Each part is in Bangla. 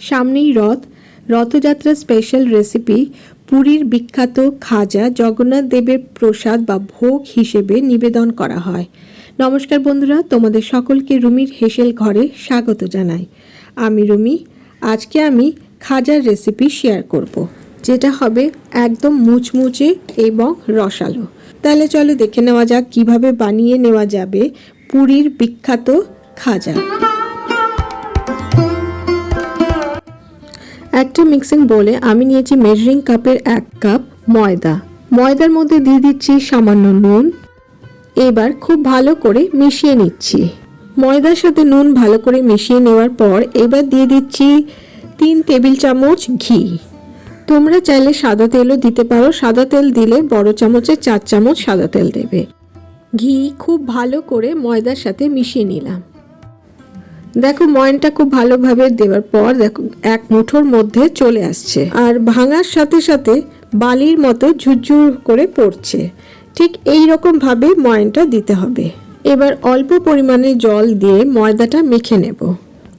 সামনেই রথ, রথযাত্রা স্পেশাল রেসিপি পুরীর বিখ্যাত খাজা জগন্নাথ দেবের প্রসাদ বা ভোগ হিসেবে নিবেদন করা হয়। নমস্কার বন্ধুরা, তোমাদের সকলকে রুমির হেসেল ঘরে স্বাগত জানাই। আমি রুমি, আজকে আমি খাজার রেসিপি শেয়ার করব। যেটা হবে একদম মুচমুচে এবং রসালো। তাহলে চলো দেখে নেওয়া যাক কীভাবে বানিয়ে নেওয়া যাবে পুরীর বিখ্যাত খাজা। একটা মিক্সিং বলে আমি নিয়েছি মেজারিং কাপের এক কাপ ময়দা। ময়দার মধ্যে দিয়ে দিচ্ছি সামান্য নুন। এবার খুব ভালো করে মিশিয়ে নিচ্ছি। ময়দার সাথে নুন ভালো করে মিশিয়ে নেওয়ার পর এবার দিয়ে দিচ্ছি তিন টেবিল চামচ ঘি। তোমরা চাইলে সাদা তেলও দিতে পারো। সাদা তেল দিলে বড় চামচে চার চামচ সাদা তেল দেবে। ঘি খুব ভালো করে ময়দার সাথে মিশিয়ে নিলাম। দেখো, ময়নটা খুব ভালোভাবে দেওয়ার পর দেখো, এক মুঠোর মধ্যে চলে আসছে। আর ভাঙার সাথে সাথে বালির মতো ঝুরঝুর করে পড়ছে। ঠিক এই রকম ভাবে ময়নটা দিতে হবে। এবার অল্প পরিমাণে জল দিয়ে ময়দাটা মেখে নেব।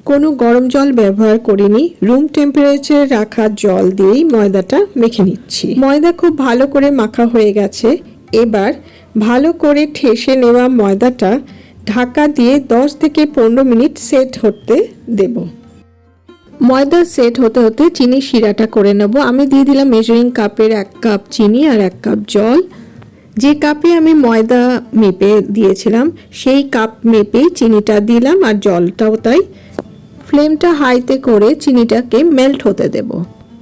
কোনো গরম জল ব্যবহার করিনি। রুম টেম্পারেচারে রাখা জল দিয়েই ময়দাটা মেখে নিচ্ছি। ময়দা খুব ভালো করে মাখা হয়ে গেছে। এবার ভালো করে ঠেসে নেওয়া ময়দাটা ঢাকা দিয়ে 10 থেকে পনেরো মিনিট সেট হতে দেব। ময়দা সেট হতে হতে চিনি শিরাটা করে নেব। আমি দিয়ে দিলাম মেজারিং কাপের এক কাপ চিনি আর এক কাপ জল। যে কাপে আমি ময়দা মেপে দিয়েছিলাম, সেই কাপ মেপেই চিনিটা দিলাম আর জলটাও তাই ফ্লেমটা হাইতে করে চিনিটাকে মেল্ট হতে দেব।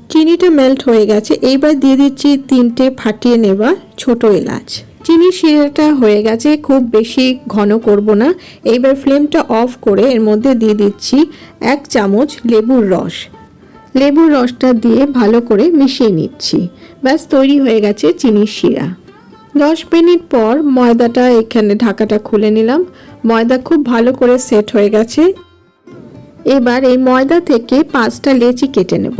চিনিটা মেল্ট হয়ে গেছে। এইবার দিয়ে দিচ্ছি তিনটে ফাটিয়ে নেওয়া ছোট এলাচ। চিনি শিরাটা হয়ে গেছে, খুব বেশি ঘন করব না। এইবার ফ্লেমটা অফ করে এর মধ্যে দিয়ে দিচ্ছি এক চামচ লেবুর রস। লেবুর রসটা দিয়ে ভালো করে মিশিয়ে নিচ্ছি। ব্যাস, তৈরি হয়ে গেছে চিনির শিরা। দশ মিনিট পর ময়দাটা এখানে ঢাকাটা খুলে নিলাম। ময়দা খুব ভালো করে সেট হয়ে গেছে। এবার এই ময়দা থেকে পাঁচটা লেচি কেটে নেব।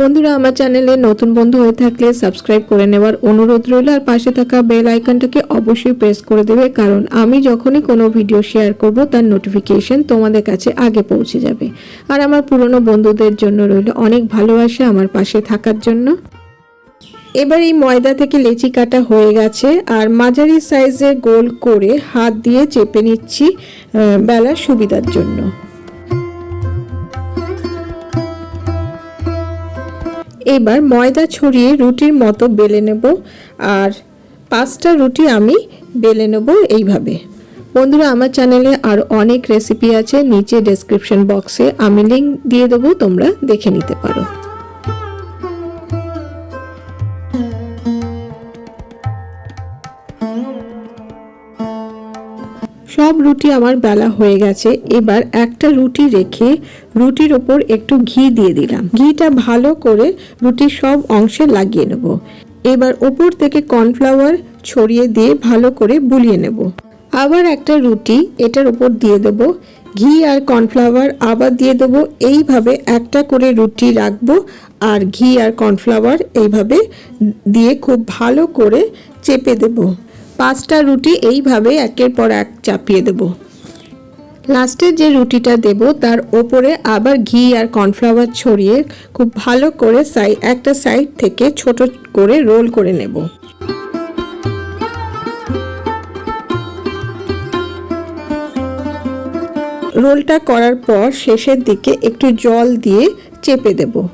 বন্ধুরা, আমার চ্যানেলে নতুন বন্ধু হয়ে থাকলে সাবস্ক্রাইব করে নেওয়ার অনুরোধ রইল। আর পাশে থাকা বেল আইকনটাকে অবশ্যই প্রেস করে দেবে, কারণ আমি যখনই কোনো ভিডিও শেয়ার করব, তার নোটিফিকেশন তোমাদের কাছে আগে পৌঁছে যাবে। আর আমার পুরনো বন্ধুদের জন্য রইল অনেক ভালোবাসা আমার পাশে থাকার জন্য। এবার এই ময়দা থেকে লেচি কাটা হয়ে গেছে, আর মাঝারি সাইজের গোল করে হাত দিয়ে চেপে নিচ্ছি বেলার সুবিধার জন্য। এবার ময়দা ছড়িয়ে রুটির মতো বেলে নেব আর পাঁচটা রুটি আমি বেলে নেব এইভাবে। বন্ধুরা, আমার চ্যানেলে আর অনেক রেসিপি আছে, নিচে ডেসক্রিপশন বক্সে আমি লিঙ্ক দিয়ে দেবো, তোমরা দেখে নিতে পারো। রুটি আমার বেলা হয়ে গেছে, এবার একটা রুটি রেখে রুটির ওপর একটু ঘি দিয়ে দিলাম। ঘিটা ভালো করে রুটির সব অংশে লাগিয়ে নেব। এবার ওপর থেকে কর্নফ্লাওয়ার ছড়িয়ে দিয়ে ভালো করে বুলিয়ে নেব। আবার একটা রুটি এটার ওপর দিয়ে দেব। ঘি আর কর্নফ্লাওয়ার আবার দিয়ে দেবো। এইভাবে একটা করে রুটি রাখব আর ঘি আর কর্নফ্লাওয়ার এইভাবে দিয়ে খুব ভালো করে চেপে দেবো। পাঁচটা রুটি এইভাবে একের পর এক চাপিয়ে দেব। লাস্টে যে রুটিটা দেব, তার ওপরে আবার ঘি আর কর্নফ্লাওয়ার ছড়িয়ে খুব ভালো করে সাই একটা সাইড থেকে ছোট করে রোল করে নেব। রোলটা করার পর শেষের দিকে একটু জল দিয়ে চেপে দেবো।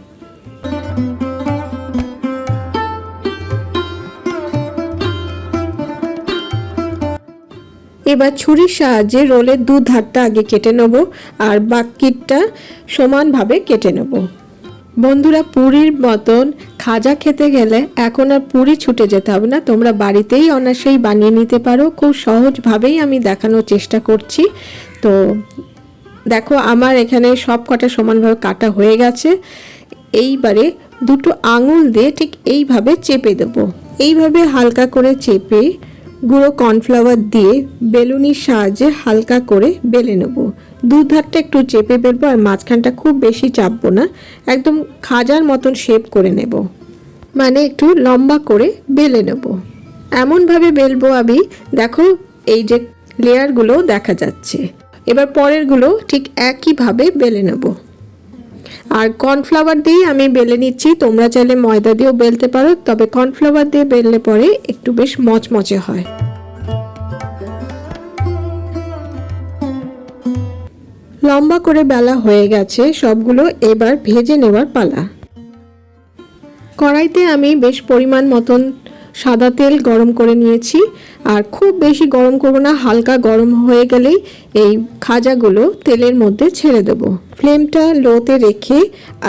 এবার ছুরির সাহায্যে রোলের দু ধারটা আগে কেটে নেব আর বাকিটা সমানভাবে কেটে নেব। বন্ধুরা, পুরীর মতন খাজা খেতে গেলে এখন আর পুরি ছুটে যেতে হবে না। তোমরা বাড়িতেই অনায়াসেই বানিয়ে নিতে পারো। খুব সহজভাবেই আমি দেখানোর চেষ্টা করছি। তো দেখো, আমার এখানে সব কটা সমানভাবে কাটা হয়ে গেছে। এইবারে দুটো আঙুল দিয়ে ঠিক এইভাবে চেপে দেবো। এইভাবে হালকা করে চেপে গুঁড়ো কর্নফ্লাওয়ার দিয়ে বেলুনির সাহায্যে হালকা করে বেলে নেব। দু ধারটা একটু চেপে বেলবো আর মাঝখানটা খুব বেশি চাপবো না, একদম খাজার মতন শেপ করে নেব। মানে একটু লম্বা করে বেলে নেব। এমনভাবে বেলবো আমি, দেখো এই যে লেয়ারগুলো দেখা যাচ্ছে। এবার পরেরগুলো ঠিক একইভাবে বেলে নেব। আর কর্নফ্লাওয়ার দিয়েই আমি বেলে নিচ্ছি। তোমরা চাইলে ময়দা দিয়েও বেলতে পারো, তবে কর্নফ্লাওয়ার দিয়ে বেললে পরে একটু বেশ মচমচে হয়। লম্বা করে বেলা হয়ে গেছে, সবগুলো এবার ভেজে নেওয়ার পালা। কড়াইতে আমি বেশ পরিমাণ মতন সাদা তেল গরম করে নিয়েছি। আর খুব বেশি গরম করব না, হালকা গরম হয়ে গেলেই এই খাজাগুলো তেলের মধ্যে ছেড়ে দেব। ফ্লেমটা লোতে রেখে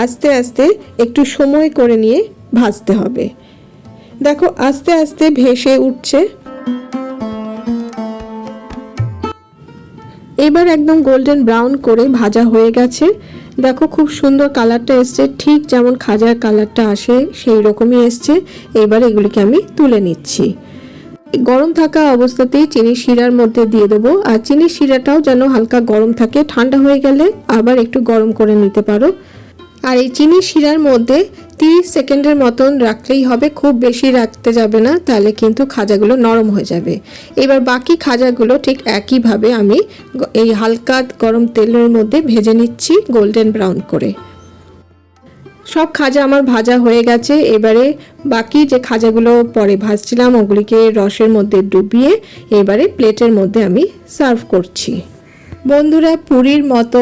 আস্তে আস্তে একটু সময় করে নিয়ে ভাজতে হবে। দেখো, আস্তে আস্তে ভেসে উঠছে। এবার একদম গোল্ডেন ব্রাউন করে ভাজা হয়ে গেছে। দেখো খুব সুন্দর কালারটা এসছে, ঠিক যেমন খাজার কালারটা আসে, সেই রকমই এসছে। এবার এগুলিকে আমি তুলে নিচ্ছি। গরম থাকা অবস্থাতেই চিনি শিরার মধ্যে দিয়ে দেবো। আর চিনি শিরাটাও যেন হালকা গরম থাকে, ঠান্ডা হয়ে গেলে আবার একটু গরম করে নিতে পারো। আর এই চিনি শিরার মধ্যে তিরিশ সেকেন্ডের মতন রাখলেই হবে, খুব বেশি রাখতে যাবে না, তাহলে কিন্তু খাজাগুলো নরম হয়ে যাবে। এবার বাকি খাজাগুলো ঠিক একইভাবে আমি এই হালকা গরম তেলের মধ্যে ভেজে নিচ্ছি গোল্ডেন ব্রাউন করে। সব খাজা আমার ভাজা হয়ে গেছে, এবারে বাকি যে খাজাগুলো পরে ভাজছিলাম ওগুলিকে রসের মধ্যে ডুবিয়ে এবারে প্লেটের মধ্যে আমি সার্ভ করছি। বন্ধুরা, পুরীর মতো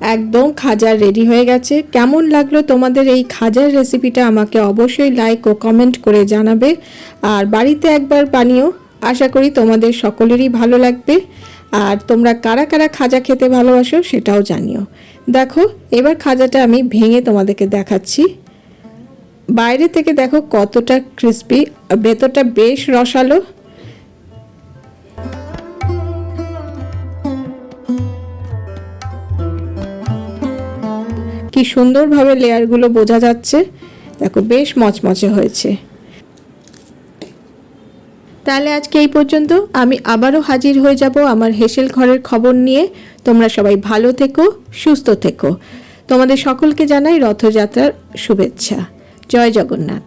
একদম খাজা রেডি হয়ে গেছে। কেমন লাগল তোমাদের এই খাজার রেসিপিটা আমাকে অবশ্যই লাইক ও কমেন্ট করে জানাবে। আর বাড়িতে একবার বানিও। আশা করি তোমাদের সকলেরই ভালো লাগবে। আর তোমরা কারা কারা খাজা খেতে ভালোবাসো সেটাও জানিও। দেখো, এবার খাজাটা আমি ভেঙে তোমাদেরকে দেখাচ্ছি। বাইরে থেকে দেখো কতটা ক্রিস্পি ভেতরটা বেশ রসালো। কি সুন্দরভাবে লেয়ারগুলো বোঝা যাচ্ছে। দেখো, বেশ মচমচে হয়েছে। তাহলে আজকে এই পর্যন্ত। আমি আবারও হাজির হয়ে যাব আমার হেসেল ঘরের খবর নিয়ে। তোমরা সবাই ভালো থেকো, সুস্থ থেকো। তোমাদের সকলকে জানাই রথযাত্রার শুভেচ্ছা। জয় জগন্নাথ।